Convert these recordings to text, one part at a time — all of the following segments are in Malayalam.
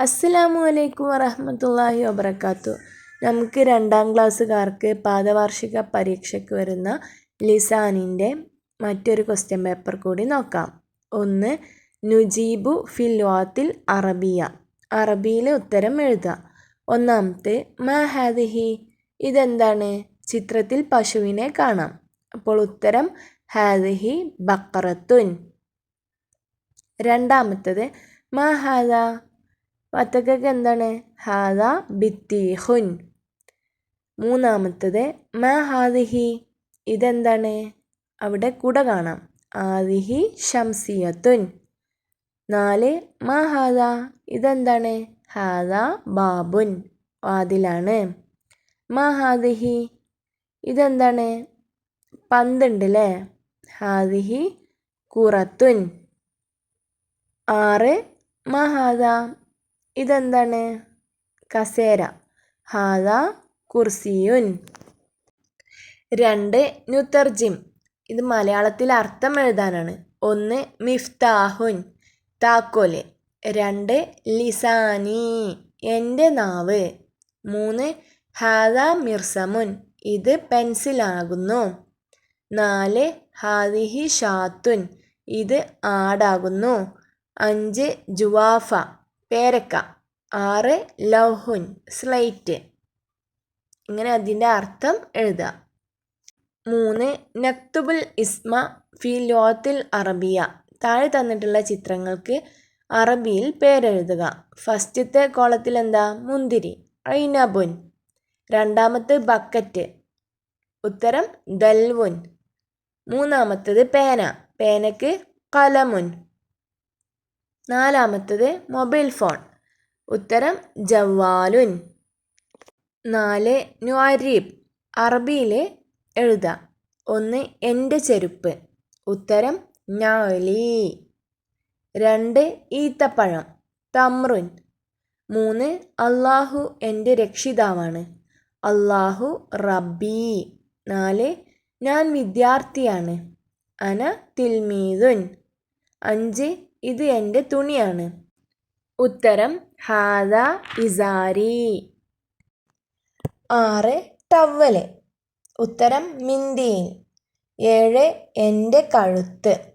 അസ്സലാമു അലൈക്കും വറഹമത്തല്ലാഹി വബർക്കാത്തു നമുക്ക് രണ്ടാം ക്ലാസ്സുകാർക്ക് പാദവാർഷിക പരീക്ഷയ്ക്ക് വരുന്ന ലിസാനിന്റെ മറ്റൊരു ക്വസ്റ്റ്യൻ പേപ്പർ കൂടി നോക്കാം. ഒന്ന് നുജീബു ഫിൽവാത്തിൽ അറബിയ. അറബിയിലെ ഉത്തരം എഴുതുക. ഒന്നാമത്തെ മാ ഹാദിഹി? ഇതെന്താണ്? ചിത്രത്തിൽ പശുവിനെ കാണാം. അപ്പോൾ ഉത്തരം ഹാദിഹി ബക്കറത്തുൻ രണ്ടാമത്തത് മാ ഹാദ? വത്തക്കക്ക് എന്താണ്? ഹാദ ബിത്തീഹുൻ. മൂന്നാമത്തത് മാ ഹാദിഹി? ഇതെന്താണ്? അവിടെ കുട കാണാം. ആദിഹി ഷംസിയത്തുൻ നാല് മാ ഹാദ? ഇതെന്താണ്? ഹാദ ബാബുൻ. വാതിലാണ്. മാ ഹാദിഹി? ഇതെന്താണ്? പന്തുണ്ട് അല്ലേ ഹാദിഹി കുറത്തുൻ. ആറ് മാ ഹാദ? ഇതെന്താണ്? കസേര. ഹാദ കുർസിയുൻ. രണ്ട് നുത്തർജിം ഇത് മലയാളത്തിൽ അർത്ഥം എഴുതാനാണ്. ഒന്ന് മിഫ്താഹുൻ. താക്കോൽ. രണ്ട് ലിസാനി. എന്റെ നാവ്. മൂന്ന് ഹാദ മിർസമുൻ. ഇത് പെൻസിലാകുന്നു. നാല് ഹാദിഹി ഷാത്തുൻ. ഇത് ആടാകുന്നു അഞ്ച് ജുവാഫ. പേരക്ക. ആറ് ലൗഹുൻ സ്ലൈറ്റ്. ഇങ്ങനെ അതിന്റെ അർത്ഥം എഴുതുക. മൂന്ന് നക്തുബുൽ ഇസ്മ ഫി ലോത്തിൽ അറബിയ. താഴെ തന്നിട്ടുള്ള ചിത്രങ്ങൾക്ക് അറബിയിൽ പേരെഴുതുക. ഫസ്റ്റത്തെ കോളത്തിൽ എന്താ? മുന്തിരി. ഐനബുൻ. രണ്ടാമത്തെ ബക്കറ്റ്. ഉത്തരം ദൽവുൻ. മൂന്നാമത്തത് പേന. പേനക്ക് കലമുൻ. നാലാമത്തത് മൊബൈൽ ഫോൺ. ഉത്തരം ജവാലുൻ നാല് നുഅരീബ്. അറബിയിലെ എഴുതാം. ഒന്ന് എന്റെ ചെരുപ്പ്. ഉത്തരം ഞാലി. രണ്ട് ഈത്തപ്പഴം. തമ്രുൻ. മൂന്ന് അള്ളാഹു എന്റെ രക്ഷിതാവാണ്. അള്ളാഹു റബ്ബി. നാല് ഞാൻ വിദ്യാർത്ഥിയാണ്. അന തിൽമീദുൻ. അഞ്ച് ഇത് എന്റെ തുണിയാണ്. ഉത്തരം ഹാദ ഇസാരി. ആറ് ടവൽ ഉത്തരം മിന്തിയിൽ. ഏഴ് എന്റെ കഴുത്ത്.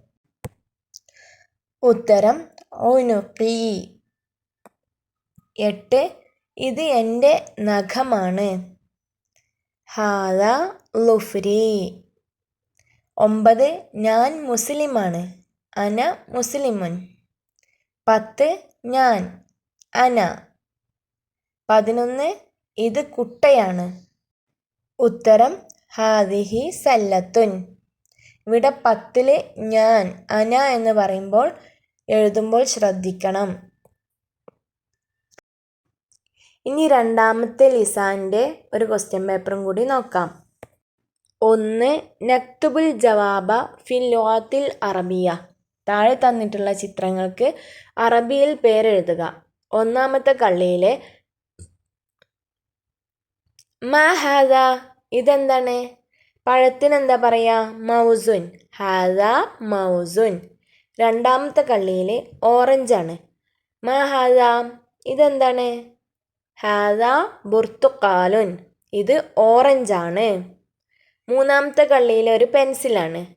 ഉത്തരം ഒനുക്കി എട്ട് ഇത് എന്റെ നഖമാണ്. ഹാദ ലുഫ്രി. ഒമ്പത് ഞാൻ മുസ്ലിമാണ്. അന മുസ്ലിമുൻ. പത്ത് ഞാൻ അന. പതിനൊന്ന് ഇത് കുട്ടയാണ്. ഉത്തരം ഹാദിഹി സല്ലത്തുൻ. ഇവിടെ പത്തിൽ ഞാൻ അന എന്ന് പറയുമ്പോൾ എഴുതുമ്പോൾ ശ്രദ്ധിക്കണം. ഇനി രണ്ടാമത്തെ ലിസാന്റെ ഒരു ക്വസ്റ്റ്യൻ പേപ്പറും കൂടി നോക്കാം. ഒന്ന് നക്തുബുൽ ജവാബ ഫിൽ ലോത്തിൽ അറബിയ. താഴെ തന്നിട്ടുള്ള ചിത്രങ്ങൾക്ക് അറബിയിൽ പേരെഴുതുക. ഒന്നാമത്തെ കള്ളിയിലെ മാ ഇതെന്താണ്? പഴത്തിന് എന്താ പറയുക മൗസുൻ. ഹാദ മൗസുൻ. രണ്ടാമത്തെ കള്ളിയിൽ ഓറഞ്ചാണ്. മാ ഹാദ ഇതെന്താണ്? ഹാദ ബുർത്തുക്കാലുൻ ഇത് ഓറഞ്ചാണ്. മൂന്നാമത്തെ കള്ളിയിലെ ഒരു പെൻസിലാണ്.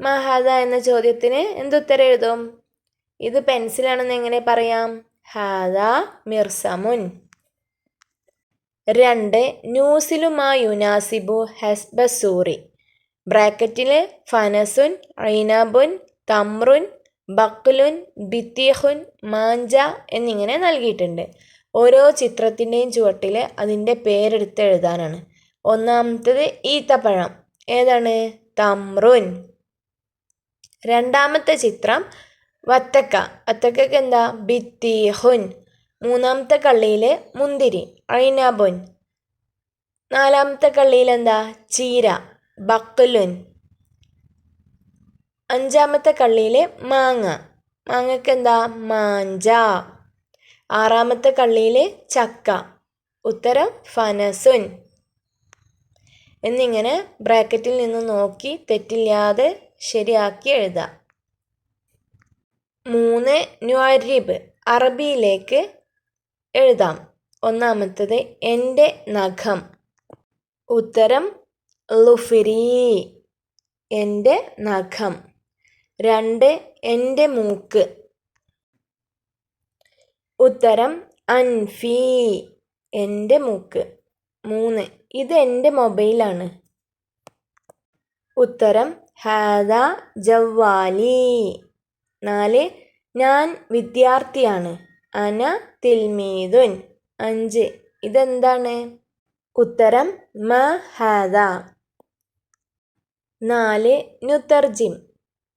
മഹാദ എന്ന ചോദ്യത്തിന് എന്തുത്തരം എഴുതും ഇത് പെൻസിലാണെന്ന് എങ്ങനെ പറയാം? ഹാദ മിർസമുൻ. രണ്ട് ന്യൂസിലുമാ യുനാസിബു ഹെസ്ബസൂറി. ബ്രാക്കറ്റിൽ ഫനസുൻ ഐനബുൻ തമ്രുൻ ബക്ലുൻ ബിത്തിഹുൻ മാഞ്ച എന്നിങ്ങനെ നൽകിയിട്ടുണ്ട്. ഓരോ ചിത്രത്തിന്റെയും ചുവട്ടിൽ അതിന്റെ പേരെടുത്ത് എഴുതാനാണ് ഒന്നാമത്തത് ഈത്തപ്പഴം. ഏതാണ്? തമ്രുൻ. രണ്ടാമത്തെ ചിത്രം വത്തക്ക. വത്തക്കക്ക് എന്താ ബിത്തിഹുൻ മൂന്നാമത്തെ കള്ളിയിൽ മുന്തിരി ഐനബുൻ നാലാമത്തെ കള്ളിയിൽ എന്താ ചീര ബക്കലുൻ അഞ്ചാമത്തെ കള്ളിയിൽ മാങ്ങ. മാങ്ങക്ക് എന്താ മാഞ്ച. ആറാമത്തെ കള്ളിയിൽ ചക്ക. ഉത്തരം ഫനസുൻ. എന്നിങ്ങനെ ബ്രാക്കറ്റിൽ നിന്ന് നോക്കി തെറ്റില്ലാതെ ശരിയാക്കി എഴുതാം. മൂന്ന് ന്വാരിബ് അറബിയിലേക്ക് എഴുതാം. ഒന്നാമത്തത് എന്റെ നഖം. ഉത്തരം ലുഫിരി എന്റെ നഖം. രണ്ട് എന്റെ മൂക്ക്. ഉത്തരം അൻഫി എന്റെ മൂക്ക്. മൂന്ന് ഇത് എന്റെ മൊബൈലാണ്. ഉത്തരം ഹാദ ജവ്വാലി. നാല് ഞാൻ വിദ്യാർത്ഥിയാണ്. അന തിൽമീദുൻ. അഞ്ച് ഇതെന്താണ്? ഉത്തരം മ ഹാദ. നാല് നുത്തർജിം.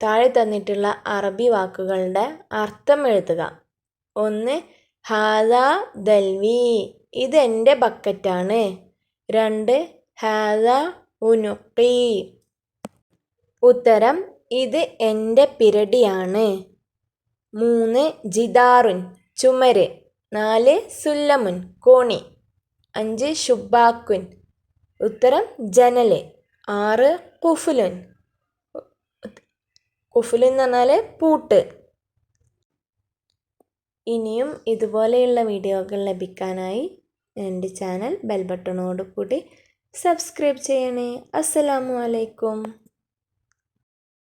താഴെ തന്നിട്ടുള്ള അറബി വാക്കുകളുടെ അർത്ഥം എഴുതുക. ഒന്ന് ഹാദ ദൽവി. ഇതെന്റെ ബക്കറ്റാണ്. രണ്ട് ഹാദ ഉനുക്കി ഉത്തരം ഇത് എന്റെ പിരടിയാണ്. മൂന്ന് ജിദാറുൻ ചുമര്. നാല് സുല്ലമുൻ കോണി. അഞ്ച് ഷുബാക്കുൻ ഉത്തരം ജനൽ. ആറ് കുഫുലുൻ. കുഫുലുൻ എന്ന് പറഞ്ഞാൽ പൂട്ട്. ഇനിയും ഇതുപോലെയുള്ള വീഡിയോകൾ ലഭിക്കാനായി എന്റെ ചാനൽ ബെൽ കൂടി സബ്സ്ക്രൈബ് ചെയ്യണേ. അസ്സലാമു അലൈക്കും.